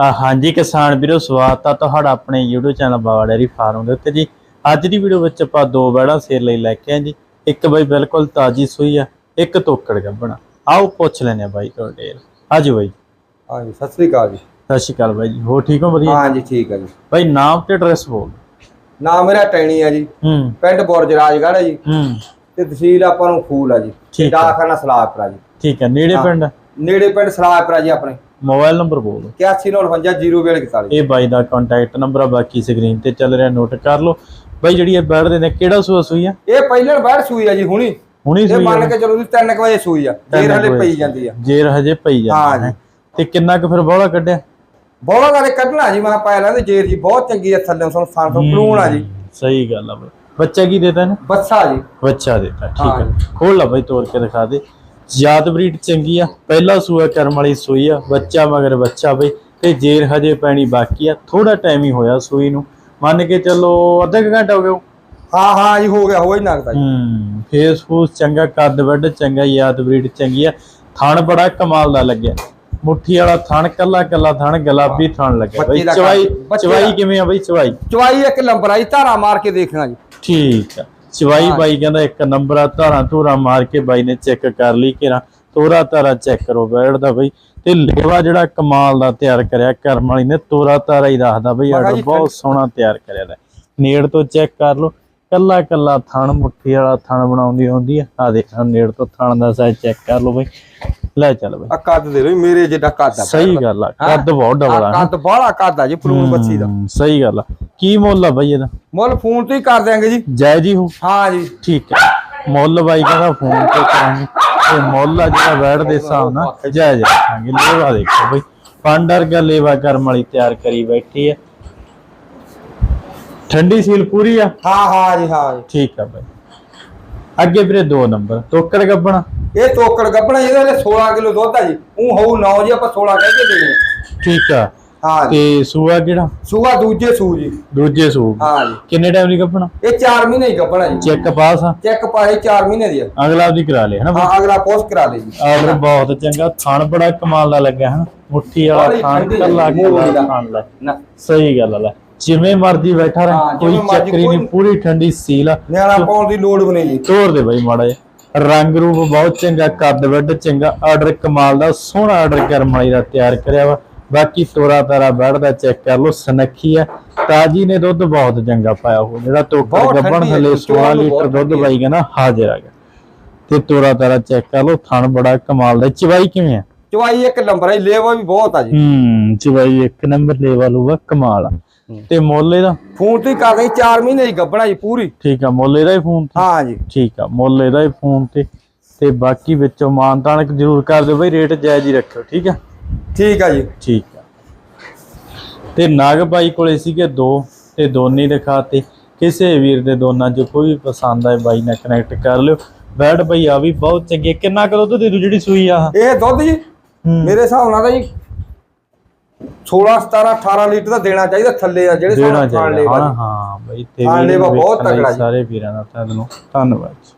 ਆ ਹਾਂਜੀ ਕਿਸਾਨ ਵੀਰੋ ਸਵਾਗਤ ਆ ਤੁਹਾਡਾ ਆਪਣੇ YouTube channel Bawa dairy farm ਦੇ ਉੱਤੇ ਜੀ। ਅੱਜ ਦੀ ਵੀਡੀਓ ਵਿੱਚ ਆਪਾਂ ਦੋ ਬੈੜਾਂ ਸੇਲ ਲਈ ਲੈ ਕੇ ਆਏ ਜੀ। ਇੱਕ ਬਾਈ ਬਿਲਕੁਲ ਤਾਜੀ ਸੂਈ ਆ ਇੱਕ ਤੋਕੜ ਗੱਬਣਾ। ਆਓ ਪੁੱਛ ਲੈਨੇ ਆ ਬਾਈ ਤੋਂ ਡੇਰ ਆਜੋ ਬਾਈ। ਹਾਂਜੀ ਸਤਿ ਸ੍ਰੀ ਅਕਾਲ ਜੀ। ਸਤਿ ਸ਼੍ਰੀ ਅਕਾਲ ਬਾਈ ਜੀ। ਹੋ ਠੀਕ ਹੋ? ਵਧੀਆ? ਹਾਂਜੀ ਠੀਕ ਹੈ ਜੀ। ਬਾਈ ਨਾਮ ਤੇ ਐਡਰੈਸ ਬੋਲ ਨਾਮ ਮੇਰਾ ਟੈਣੀ ਹੈ ਜੀ। ਹੂੰ। ਪਿੰਡ ਬੁਰਜ ਰਾਜਗੜ੍ਹ ਹੈ ਜੀ। ਹੂੰ। ਤੇ ਤਹਿਸੀਲ ਆਪਾਂ ਨੂੰ ਫੂਲ ਆ ਜੀ। ਡਾਕਖਾਨਾ ਸਲਾਹਪੁਰਾ ਜੀ। ਠੀਕ ਹੈ ਨੇੜੇ। ਪਿੰਡ ਨੇੜੇ ਪਿੰਡ ਸਲਾਹਪੁਰਾ ਜੀ ਆਪਣੇ। ਮੋਬਾਈਲ ਨੰਬਰ ਬੋਲ। 81950241 ਇਹ ਬਾਈ ਦਾ ਕੰਟੈਕਟ ਨੰਬਰ ਆ ਬਾਕੀ ਸਕਰੀਨ ਤੇ ਚੱਲ ਰਿਹਾ ਨੋਟ ਕਰ ਲਓ। ਬਾਈ ਜਿਹੜੀ ਇਹ ਬੈੜ ਦੇ ਨੇ ਕਿਹੜਾ ਸੂਆ ਸੂਈ ਆ? ਇਹ ਪਹਿਲਣ ਬਾਹਰ ਸੂਈ ਆ ਜੀ ਹੁਣੀ। ਹੁਣੀ ਇਹ ਸੂਈ ਮੰਨ ਆ। ਕੇ ਚਲੋ ਤੁਸੀਂ 3 ਵਜੇ ਸੂਈ ਆ ਕੁ ਹਲੇ ਪਈ ਜਾਂਦੀ ਆ। ਜੇਰ ਹਜੇ ਪਈ ਹਾਂ ਜਾਂਦਾ ਜੀ। ਹੈ ਤੇ ਕਿੰਨਾ ਕੁ ਫਿਰ ਬੋਲਾ ਕੱਢਿਆ? ਬਹੁਤ ਵਾਲੇ ਕੱਢਣਾ ਜੀ ਮੈਂ ਪਾਇਆ ਲੈਂਦੇ ਜੇਰ ਜੀ ਬਹੁਤ ਚੰਗੀ ਆ ਥੱਲੇ ਸਾਨੂੰ ਸਾਨ ਤੋਂ ਪਲੂਣ ਆ ਜੀ। ਸਹੀ ਗੱਲ ਆ ਬੱਚਾ ਕੀ ਦੇਤਾ ਨੇ ਬੱਸਾ ਜੀ। ਬੱਚਾ ਦੇਤਾ ਠੀਕ ਹੈ ਖੋਲ ਲਾ ਬਈ ਤੋੜ ਕੇ ਦਿਖਾ ਦੇ। ਜਾਤ ਬਰੀਡ ਚੰਗੀ ਆ ਪਹਿਲਾ ਸੂਆ ਕਰਮ ਵਾਲੀ ਸੂਈ ਆ ਬੱਚਾ ਮਗਰ ਬੱਚਾ ਬਈ ਤੇ ਜੇਰ ਹਜੇ ਪੈਣੀ ਬਾਕੀ ਆ ਥੋੜਾ ਟਾਈਮ ਹੀ ਹੋਇਆ ਸੂਈ ਨੂੰ। ਮੰਨ ਕੇ ਚੱਲੋ ਅੱਧਾ ਕੁ ਘੰਟਾ ਹੋ ਗਿਆ ਹਾਂ ਹਾਂ ਜੀ ਹੋ ਗਿਆ ਹੋ ਹੀ ਨਗਦਾ ਜੀ। ਹੂੰ ਫੇਸ ਫੂਸ ਚੰਗਾ ਕੱਦ ਵੱਡ ਚੰਗਾ ਯਾਦ ਬਰੀਡ ਚੰਗੀ ਆ। ਥਣ ਬੜਾ ਕਮਾਲ ਦਾ ਲੱਗਿਆ। ਮੁੱਠੀ ਵਾਲਾ ਥਣ ਕੱਲਾ ਕੱਲਾ ਥਣ ਗੁਲਾਬੀ ਥਣ ਲੱਗਿਆ ਬਈ। ਚਵਾਈ ਚਵਾਈ। ਕਿਵੇਂ ਆ ਬਈ ਚਵਾਈ? ਚਵਾਈ ਇੱਕ ਜੀ ਧਾਰਾ ਮਾਰ ਕੇ ਦੇਖਣਾ ਜੀ। ਠੀਕ ਆ। ਚਵਾਈ। ਬਾਈ ਕਹਿੰਦਾ ਇੱਕ ਨੰਬਰ ਆ ਧਾਰਾਂ ਧੂਰਾ ਮਾਰ ਕੇ ਬਾਈ ਨੇ ਚੈੱਕ ਕਰ ਲਈ ਕਿਰਾ ਤੋਰਾ ਤਾਰਾ ਚੈੱਕ ਕਰੋ ਬੈਠਦਾ ਬਈ। ਤੇ ਲੇਵਾ ਜਿਹੜਾ ਕਮਾਲ ਦਾ ਤਿਆਰ ਕਰਿਆ ਕਰਮ ਵਾਲੀ ਨੇ ਤੋਰਾ ਤਾਰਾ ਹੀ ਦੱਸਦਾ ਬਈ ਆਰਡਰ ਬਹੁਤ ਸੋਹਣਾ ਤਿਆਰ ਕਰਿਆ ਦਾ। ਨੇੜ ਤੋਂ ਚੈੱਕ ਕਰ ਲਓ। ਕੱਲਾ ਕੱਲਾ ਥਣ ਮੁੱਠੀ ਵਾਲਾ ਥਣ ਬਣਾਉਂਦੀ ਹੁੰਦੀ ਆ। ਆ ਦੇਖ ਆਹ ਨੇੜ ਤੋਂ ਥਣ ਦਾ ਸਾਈਜ਼ ਚੈੱਕ ਕਰ ਲਓ ਬਈ। ਲੈ ਚੱਲ ਬਈ। ਆ ਕੱਦ ਦੇ ਲੋ ਮੇਰੇ ਜਿੱਡਾ ਕੱਦ ਆ ਸਹੀ ਗੱਲ ਆ। ਕੱਦ ਬਹੁਤ ਡਬਲ ਆ। ਕੱਦ ਬਾਹਲਾ ਕੱਦ ਆ ਜੀ ਪਲੂਣ ਬੱਚੀ ਦਾ। ਸਹੀ ਗੱਲ ਆ। ਕੀ ਮੁੱਲ ਆ ਬਈ ਇਹਦਾ? ਮੁੱਲ ਫੋਨ ਤੇ ਹੀ ਕਰ ਦਿਆਂਗੇ ਜੀ। ਜੈ ਜੀ ਹੋ। ਹਾਂ ਜੀ। ਠੀਕ ਹੈ। ਮੁੱਲ ਬਾਈ ਕਹਿੰਦਾ ਫੋਨ ਤੇ ਕਰਾਂਗੇ। ਤੇ ਮੁੱਲ ਆ ਜਿਹੜਾ ਬੈਠ ਦੇ ਹਿਸਾਬ ਨਾਲ। ਜਾਇਜ਼ ਰੱਖਾਂਗੇ ਲੇਵਾ ਦੇਖੋ ਬਈ। ਪਾਂਡਰ ਗਾ ਲੇਵਾ ਕਰਮ ਵਾਲੀ ਤਿਆਰ ਕਰੀ ਬੈਠੀ ਹੈ। ਠੰਡੀ ਸੀਲ ਪੂਰੀ ਆ? ਹਾਂ ਹਾਂ ਜੀ ਹਾਂ ਜੀ। ਠੀਕ ਆ ਬਾਈ। ਅੱਗੇ ਵੀਰੇ ਦੋ ਨੰਬਰ। ਤੋਕੜ ਗੱਬਣਾ? ਇਹ ਤੋਕੜ ਗੱਪਣਾ ਇਹਦੇ ਲਈ 16 ਕਿਲੋ ਦੁੱਧ ਆ ਜੀ। ਉਹ ਹੋਊ 9 ਜੀ ਆਪਾਂ 16 ਕਹਿ ਕੇ ਦੇਣੇ ਆ। ਠੀਕ ਆ। ਹਾਂ ਜੀ। ਤੇ ਸੂਆ ਕਿਹੜਾ? ਸੂਆ ਦੂਜੇ ਸੂ ਜੀ। ਦੂਜੇ ਸੂ। ਹਾਂ ਜੀ। ਕਿੰਨੇ ਟਾਈਮ ਦੀ ਗੱਬਣਾ ਇਹ 4 ਮਹੀਨੇ ਹੀ ਗੱਪਣਾ ਜੀ। ਚੈੱਕ ਪਾਸ ਆ? ਚੈੱਕ ਪਾਏ 4 ਮਹੀਨੇ ਦੀ ਆ। ਅਗਲਾ ਵੀ ਕਰਾ ਲਿਆ ਹਨਾ ਹਾਂ ਅਗਲਾ ਪੋਸਟ ਕਰਾ ਦੇ ਜੀ। ਆਰਡਰ ਬਹੁਤ ਚੰਗਾ। ਥਣ ਬੜਾ ਕਮਾਲ ਦਾ ਲੱਗਿਆ ਹਨਾ? ਮੁੱਠੀ ਵਾਲਾ ਬੜੀ ਥਣ ਠੰਡੀ ਕੱਲਾ ਲੱਗੀ, ਮੂੰਹ ਕੱਲਾ ਵਾਲੀ ਥਣ ਲੈ ਨਾ। ਸਹੀ ਗੱਲ ਆ ਲੈ। ਜਿਵੇਂ ਮਰਜ਼ੀ ਬੈਠਾ ਹਾਂ, ਰਹੇ ਕੋਈ ਜਿਵੇਂ ਮਰਜ਼ੀ ਚੱਕਰੀ ਨਹੀਂ ਕੋਈ- ਪੂਰੀ ਠੰਡੀ ਸੀਲ ਆ। ਨਿਆਣਾ ਪਾਉਣ ਦੀ ਲੋੜ ਵੀ ਨਹੀਂ ਜੀ। ਤੋੜ ਦੇ ਬਾਈ ਮਾੜਾ ਜਿਹਾ। ਰੰਗ ਰੂਪ ਬਹੁਤ ਚੰਗਾ ਕੱਦ ਵੱਡ ਚੰਗਾ ਆਰਡਰ ਕਮਾਲ ਦਾ ਸੋਹਣਾ ਆਰਡਰ ਕਰਮ ਵਾਲੀ ਦਾ ਤਿਆਰ ਕਰਿਆ ਵਾ। ਬਾਕੀ ਤੋਰਾ ਤਾਰਾ ਬੈਠਦਾ ਚੈੱਕ ਕਰ ਲਓ ਸਨੱਖੀ ਆ। ਤਾਜੀ ਨੇ ਦੁੱਧ ਬਹੁਤ ਚੰਗਾ ਪਾਇਆ ਹੋ ਜਿਹੜਾ ਬਹੁਤ ਗੱਬਣ ਥੱਲੇ ਚੋਣ 16 ਨੂੰ ਲੀਟਰ ਦੁੱਧ। ਬਾਈ ਕਹਿੰਦਾ ਹਾਜ਼ਰ ਆ ਗਿਆ। ਤੇ ਤੋਰਾ ਤਾਰਾ ਚੈੱਕ ਕਰ ਲਓ ਥਣ ਬੜਾ ਕਮਾਲ ਦਾ। ਚਵਾਈ ਕਿਵੇਂ ਆ? ਚਵਾਈ ਇੱਕ ਨੰਬਰ ਜੀ ਲੇਵਾ ਵੀ ਬਹੁਤ ਆ ਜੀ। ਹੂੰ ਚਵਾਈ ਇੱਕ ਨੰਬਰ ਲੈਵਲ ਹੋਊਗਾ ਕਮਾਲ ਆ। ਤੇ ਮੁੱਲ ਇਹਦਾ? ਫੋਨ ਤੇ ਹੀ ਕਰ ਦੇ 4 ਮਹੀਨੇ ਦੀ ਗੱਪਣਾ ਜੀ ਪੂਰੀ। ਠੀਕ ਆ ਮੁੱਲ ਇਹਦਾ ਹੀ ਫੋਨ ਤੇ? ਹਾਂ ਜੀ। ਠੀਕ ਆ ਮੁੱਲ ਇਹਦਾ ਹੀ ਫੋਨ ਤੇ। ਤੇ ਬਾਕੀ ਵਿੱਚੋਂ ਮਾਨਤਾਨ ਜ਼ਰੂਰ ਕਰ ਦਿਓ ਬਈ ਰੇਟ ਜਾਇਜ਼ ਹੀ ਰੱਖਿਓ ਠੀਕ ਆ? ਠੀਕ ਆ ਜੀ ਠੀਕ ਆ ਤੇ ਨਾਗ ਬਾਈ ਕੋਲੇ ਸੀਗੇ ਦੋ ਤੇ ਦੋਨੇ ਦਿਖਾਤੇ ਕਿਸੇ ਵੀਰ ਦੇ ਦੋਨਾਂ ਚ ਕੋਈ ਵੀ ਪਸੰਦ ਆਏ ਬਾਈ ਨਾਲ ਕਨੈਕਟ ਕਰ ਲਿਓ ਬੈਡ ਬਈ ਆ ਵੀ ਬਹੁਤ ਚੰਗੀ। ਕਿੰਨਾ ਕੁ ਦੁੱਧ ਦੇ ਦੂ ਜਿਹੜੀ ਸੂਈ ਆ ਇਹ ਦੁੱਧ ਜੀ। ਮੇਰੇ ਹਿਸਾਬ ਨਾਲ ਤਾਂ ਜੀ 16 17 18 ਲੀਟਰ ਦਾ ਦੇਣਾ ਚਾਹੀਦਾ ਥੱਲੇ ਆ ਜਿਹੜੇ ਨਾਲ ਚਾਹੀਦਾ ਲੇਵਾ ਹਾਂ। ਹਾਂ ਬਈ ਤੇ ਬਹੁਤ ਜੀ। ਸਾਰੇ ਵੀਰਾਂ ਦਾ ਧੰਨਵਾਦ ਜੀ